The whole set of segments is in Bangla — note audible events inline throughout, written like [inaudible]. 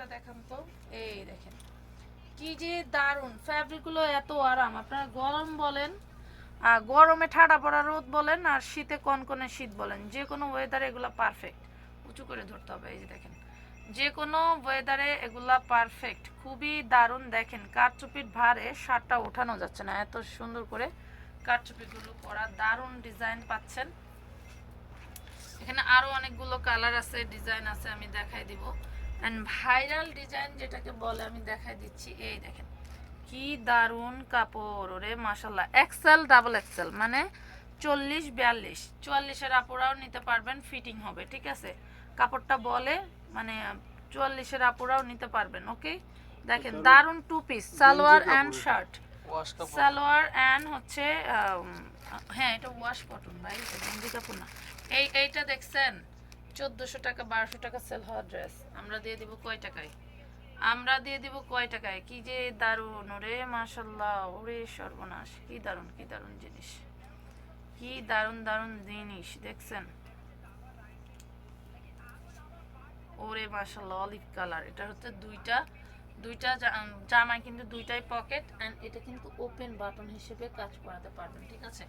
একটা দেখান তো। এই দেখেন। কি যে দারুণ ফ্যাব্রিকগুলো এত আরাম। গরম বলেন আর গরমে ঠাডা পড়া, রোদ বলেন, আর শীতে কনকনে শীত বলেন, যে কোনো ওয়েদারে পারফেক্ট উঁচু করে ধরতে হবে, এই যে দেখেন। যে কোনো ওয়েদারে এগুলা পারফেক্ট খুবই দারুণ। দেখেন ভারে শার্টটা ওঠানো যাচ্ছে না। এত সুন্দর করে কারচুপিগুলো করা দারুণ ডিজাইন পাচ্ছেন। এখানে আরও অনেকগুলো কালার আছে ডিজাইন আছে, আমি দেখাই দিব। এন্ড ভাইরাল ডিজাইন যেটাকে বলে আমি দেখাই দিচ্ছি। এই দেখেন কি দারুণ কাপড় ওরে মাসাল্লাহ এক্সেল ডাবল এক্সেল মানে চল্লিশ বিয়াল্লিশ। চুয়াল্লিশের আপুরাও নিতে পারবেন ফিটিং হবে ঠিক আছে? কাপড়টা বলে মানে চুয়াল্লিশের আপুরাও নিতে পারবেন ওকে দেখেন দারুণ two piece salwar and shirt salwar and হচ্ছে হ্যাঁ এটা ওয়াশ কটন ভাই গেঞ্জি কাপড় না। এই এইটা দেখছেন? চোদ্দোশো টাকা বারোশো টাকা সেল হওয়া ড্রেস আমরা দিয়ে দিব কয় টাকায়? আমরা দিয়ে দিব কয় টাকায়? কি যে দারুণ ওরে মাশাল্লাহ ওরে সর্বনাশ। কি দারুণ কি দারুণ জিনিস। কি দারুণ দারুণ জিনিস দেখছেন? ওরে মাশাল্লাহ অলিভ কালার এটা হচ্ছে দুইটা দুইটা জা- উম, জামায় কিন্তু দুইটাই পকেট অ্যান্ড এটা কিন্তু ওপেন বাটন হিসেবে কাজ করাতে পারবেন ঠিক আছে?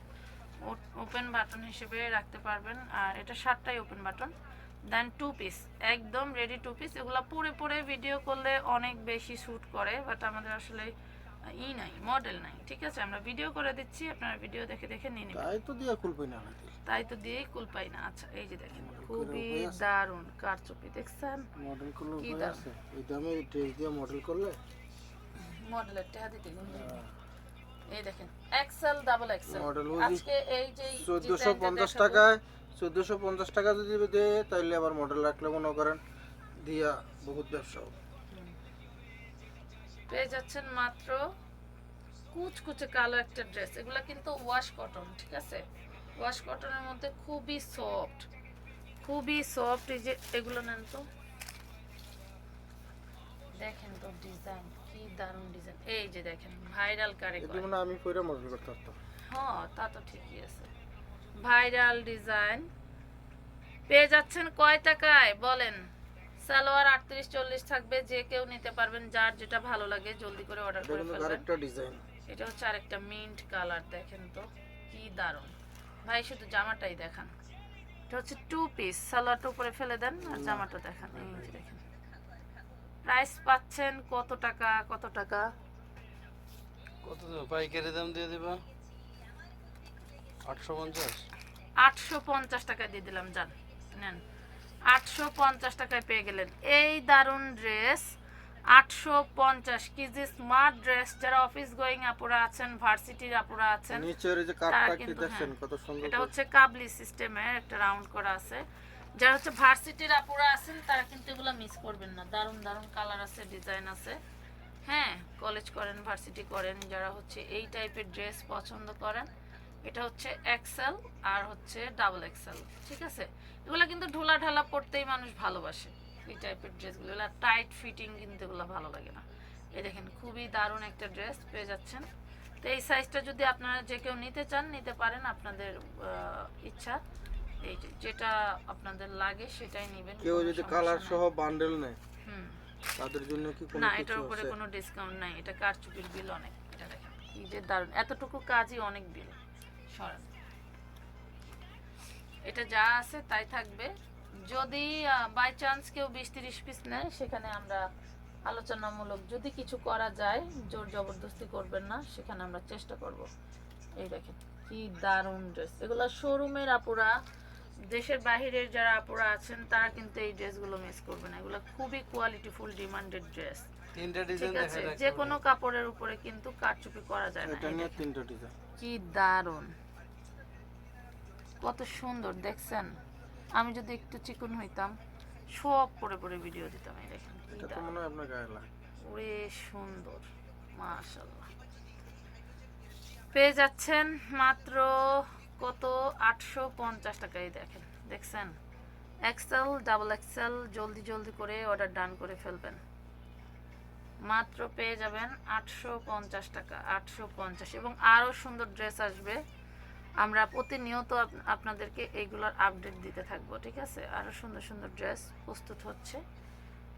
ওপেন বাটন হিসেবে রাখতে পারবেন। আর এটা সাতটাই ওপেন বাটন দেন টু পিস একদম রেডি টু পিস এগুলো পরে পরে ভিডিও করলে অনেক বেশি শ্যুট করে বাট আমাদের আসলে ই নাই মডেল নাই ঠিক আছে? আমরা ভিডিও করে দিচ্ছি আপনারা ভিডিও দেখে দেখে নিয়ে নেবেন। তাই তো দিয়া খুলবই না নাকি তাই তো দিয়েই কুল পাই না। আচ্ছা এই যে দেখেন খুবই? দারুণ কারচুপি দেখছেন? মডেল করলে কি আছে। এই দামে ড্রেস দিয়ে মডেল করলে? মডেলের টেহা দিতে গুনতে এই দেখেন এক্সেল ডাবল এক্সেল আজকে এই যে চোদ্দোশো পঞ্চাশ টাকায় চোদ্দোশো পঞ্চাশ টাকা যদি দেয় তাইলে আবার মডেল রাখলে মনে করেন দিয়া বহুত ব্যবসা পেয়ে যাচ্ছেন মাত্র কুচকুচে কালো একটা ড্রেস এগুলা কিন্তু ওয়াশ কটন ঠিক আছে? ওয়াশ কটনের মধ্যে খুবই সফট খুবই সফট এই যে এগুলো নেন তো। দেখেন তো ডিজাইন কি দারুণ ডিজাইন এই যে দেখেন ভাইরাল কারে মানে আমি পরে মডেল করতে পারতাম। হ্যাঁ তা তো ঠিকই আছে। Viral design. পেয়ে যাচ্ছেন কয় টাকায়? বলেন। সালোয়ার আটত্রিশ চল্লিশ থাকবে যে কেউ নিতে পারবেন যার যেটা ভালো লাগে জলদি করে অর্ডার করে ফেলবেন। এটা হচ্ছে আরেকটা মিন্ট কালার দেখেন তো কি দারুণ। ভাই শুধু জামাটাই দেখান। এটা হচ্ছে টু পিস সালোয়ারটা উপরে ফেলে দেন আর জামাটা দেখান। এই যে দেখেন। প্রাইস পাচ্ছেন কত টাকা? কত টাকা? কত পাইকারি দাম দিয়ে দিবা? আটশো পঞ্চাশ? টাকা দিয়ে দিলাম যান নেন। আটশো পঞ্চাশ টাকায় পেয়ে গেলেন। এই দারুণ ড্রেস আটশো পঞ্চাশ কি স্মার্ট ড্রেস। যারা অফিস গোয়িং আপুরা আছেন ভার্সিটির আপুরা আছেন নিচের এই যে তারা কি কিন্তু, দেখছেন হ্যাঁ, কত সুন্দর এটা হচ্ছে কাবলি সিস্টেমের একটা রাউন্ড করা আছে। যারা হচ্ছে ভার্সিটির আপুরা আছেন তারা কিন্তু এগুলো মিস করবেন না। দারুণ দারুণ কালার আছে ডিজাইন আছে। হ্যাঁ কলেজ করেন ভার্সিটি করেন যারা হচ্ছে এই টাইপের ড্রেস পছন্দ করেন এটা হচ্ছে এক্সেল আর হচ্ছে ডাবল এক্সেল ঠিক আছে? এগুলো কিন্তু ঢোলা ঢালা পড়তেই মানুষ ভালোবাসে এই টাইপের ড্রেসগুলো এগুলো টাইট ফিটিং কিন্তু এগুলো ভালো লাগে না। এই দেখেন খুবই দারুণ একটা ড্রেস পেয়ে যাচ্ছেন। তো এই সাইজটা যদি আপনারা যে কেউ নিতে চান নিতে পারেন আপনাদের ইচ্ছা। এই যেটা আপনাদের লাগে সেটাই নেবেন কেউ যদি কালার সহ বান্ডেল নেয় হুম। তাদের জন্য কি কোনো না এটার উপরে কোনো ডিসকাউন্ট নাই এটা কারচুপির বিল অনেক এটা দেখেন। কি যে দারুণ এতটুকু কাজই অনেক বিল এটা যা আছে তাই থাকবে। যদি বাই চান্স কেউ বিশ তিরিশ পিস নেয়, সেখানে আমরা আলোচনামূলক যদি কিছু করা যায়, জোর জবরদস্তি করবেন না, সেখানে আমরা চেষ্টা করব। এই দেখেন, কি দারুণ ড্রেস এগুলো শোরুমের আপুরা দেশের বাহিরের যারা আপুরা আছেন তারা কিন্তু এই ড্রেসগুলো মিস করবে না। এগুলো খুবই কোয়ালিটিফুল ডিমান্ডেড ড্রেস তিনটা ডিজাইন দেখা আছে যে কোনো। কাপড়ের উপরে কিন্তু কারচুপি করা যায় না। এটা নিয়ে তিনটা ডিজাইন কি দারুণ। কত সুন্দর দেখছেন? আমি যদি একটু চিকন হইতাম সব পরে পরে ভিডিও দিতাম এই দেখেন এটা তো মনে হয় আপনার গায়ে লাগে ওরে সুন্দর মাশাল্লাহ পেয়ে যাচ্ছেন মাত্র কত? আটশো পঞ্চাশ টাকায় দেখেন, দেখছেন? এক্সেল ডাবল এক্সেল জলদি জলদি করে অর্ডার ডান করে ফেলবেন। মাত্র পেয়ে যাবেন আটশো পঞ্চাশ টাকা, আটশো পঞ্চাশ। এবং আরও সুন্দর ড্রেস আসবে। আমরা প্রতিনিয়ত আপ- আপনাদেরকে এইগুলোর আপডেট দিতে থাকব, ঠিক আছে? আরও সুন্দর সুন্দর ড্রেস প্রস্তুত হচ্ছে।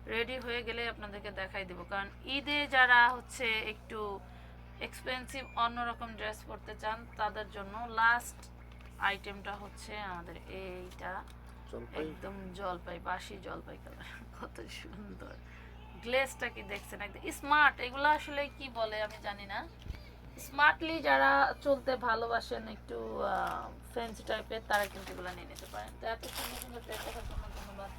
রেডি হয়ে গেলে আপনাদেরকে দেখাই দেবো। কারণ ঈদে যারা হচ্ছে একটু এক্সপেন্সিভ অন্যরকম ড্রেস পরতে চান তাদের জন্য লাস্ট আইটেমটা হচ্ছে আমাদের এইটা। একদম জলপাই বাসি জলপাই কালার [laughs] কত সুন্দর। গ্লেসটা কি দেখছেন একদম? স্মার্ট এগুলো আসলে কি বলে আমি জানি না। স্মার্টলি যারা চলতে ভালোবাসেন একটু ফ্যান্সি টাইপের তারা কিন্তু এগুলো নিয়ে নিতে পারেন। তো এত সুন্দর সুন্দর ড্রেস দেখার জন্য ধন্যবাদ।